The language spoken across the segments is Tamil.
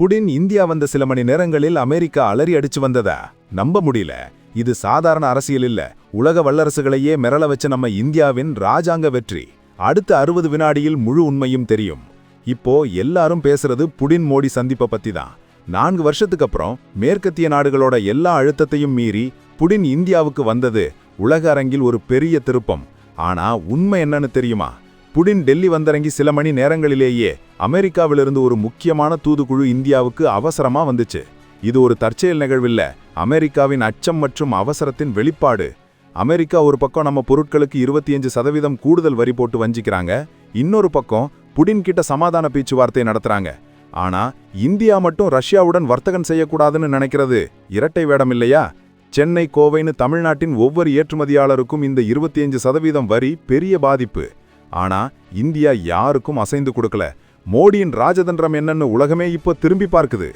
புடின் இந்தியா வந்த சில மணி நேரங்களில் அமெரிக்கா அலறி அடிச்சு வந்ததா? நம்ப முடியல. இது சாதாரண அரசியல் இல்ல. உலக வல்லரசுகளையே மிரள வச்ச நம்ம இந்தியாவின் ராஜாங்க வெற்றி. அடுத்த அறுபது வினாடியில் முழு உண்மையும் தெரியும். இப்போ எல்லாரும் பேசுறது புடின் மோடி சந்திப்பை பத்தி தான். நான்கு வருஷத்துக்கு அப்புறம் மேற்கத்திய நாடுகளோட எல்லா அழுத்தத்தையும் மீறி புடின் இந்தியாவுக்கு வந்தது உலக அரங்கில் ஒரு பெரிய திருப்பம். ஆனா உண்மை என்னன்னு தெரியுமா? புடின் டெல்லி வந்திறங்கி சில மணி நேரங்களிலேயே அமெரிக்காவிலிருந்து ஒரு முக்கியமான தூதுக்குழு இந்தியாவுக்கு அவசரமா வந்துச்சு. இது ஒரு தற்செயல் நிகழ்வில்ல. அமெரிக்காவின் அச்சம் மற்றும் அவசரத்தின் வெளிப்பாடு. அமெரிக்கா ஒரு பக்கம் நம்ம பொருட்களுக்கு இருபத்தி அஞ்சு சதவீதம் கூடுதல் வரி போட்டு வஞ்சிக்கிறாங்க. இன்னொரு பக்கம் புடின் கிட்ட சமாதான பேச்சுவார்த்தை நடத்துறாங்க. ஆனா இந்தியா மட்டும் ரஷ்யாவுடன் வர்த்தகம் செய்யக்கூடாதுன்னு நினைக்கிறது இரட்டை வேடம் இல்லையா? சென்னை கோவைன்னு தமிழ்நாட்டின் ஒவ்வொரு ஏற்றுமதியாளருக்கும் இந்த இருபத்தி அஞ்சு சதவீதம் வரி பெரிய பாதிப்பு. ஆனா இந்தியா யாருக்கும் அசைந்து கொடுக்கல. மோடியின் ராஜதந்திரம் என்னன்னு உலகமே இப்போ திரும்பி பார்க்குது.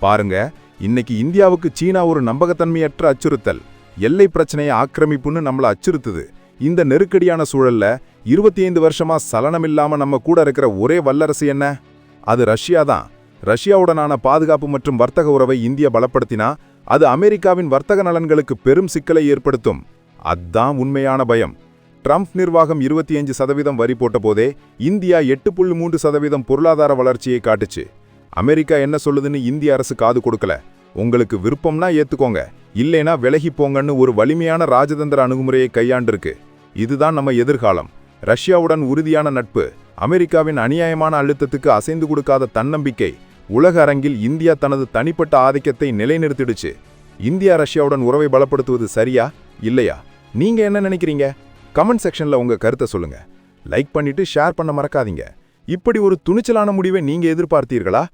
பாருங்க இன்னைக்கு இந்தியாவுக்கு சீனா ஒரு நம்பகத்தன்மையற்ற அச்சுறுத்தல். எல்லை பிரச்சனையை ஆக்கிரமிப்புன்னு நம்மள அச்சுறுத்துது. இந்த நெருக்கடியான சூழல்ல இருபத்தி ஐந்து வருஷமா சலனமில்லாம நம்ம கூட இருக்கிற ஒரே வல்லரசு என்ன? அது ரஷ்யா தான். ரஷ்யாவுடனான பாதுகாப்பு மற்றும் வர்த்தக உறவை இந்தியா பலப்படுத்தினா அது அமெரிக்காவின் வர்த்தக நலன்களுக்கு பெரும் சிக்கலை ஏற்படுத்தும். அதான் உண்மையான பயம். ட்ரம்ப் நிர்வாகம் இருபத்தி அஞ்சு சதவீதம் வரி போட்ட போதே இந்தியா எட்டு புள்ளி மூன்று சதவீதம் பொருளாதார வளர்ச்சியை காட்டுச்சு. அமெரிக்கா என்ன சொல்லுதுன்னு இந்திய அரசு காது கொடுக்கல. உங்களுக்கு விருப்பம்னா ஏத்துக்கோங்க. இல்லைனா விலகி போங்கன்னு ஒரு வலிமையான ராஜதந்திர அணுகுமுறையை கையாண்டிருக்கு. இதுதான் நம்ம எதிர்காலம். ரஷ்யாவுடன் உறுதியான நட்பு அமெரிக்காவின் அநியாயமான அழுத்தத்துக்கு அசைந்து கொடுக்காத தன்னம்பிக்கை உலக அரங்கில் இந்தியா தனது தனிப்பட்ட ஆதிக்கத்தை நிலைநிறுத்திடுச்சு. இந்தியா ரஷ்யாவுடன் உறவை பலப்படுத்துவது சரியா? இல்லையா? நீங்க என்ன நினைக்கிறீங்க? கமெண்ட் செக்ஷன்ல உங்க கருத்தை சொல்லுங்க. லைக் பண்ணிட்டு ஷேர் பண்ண மறக்காதீங்க. இப்படி ஒரு துணிச்சலான முடிவை நீங்க எதிர்பார்த்தீர்களா?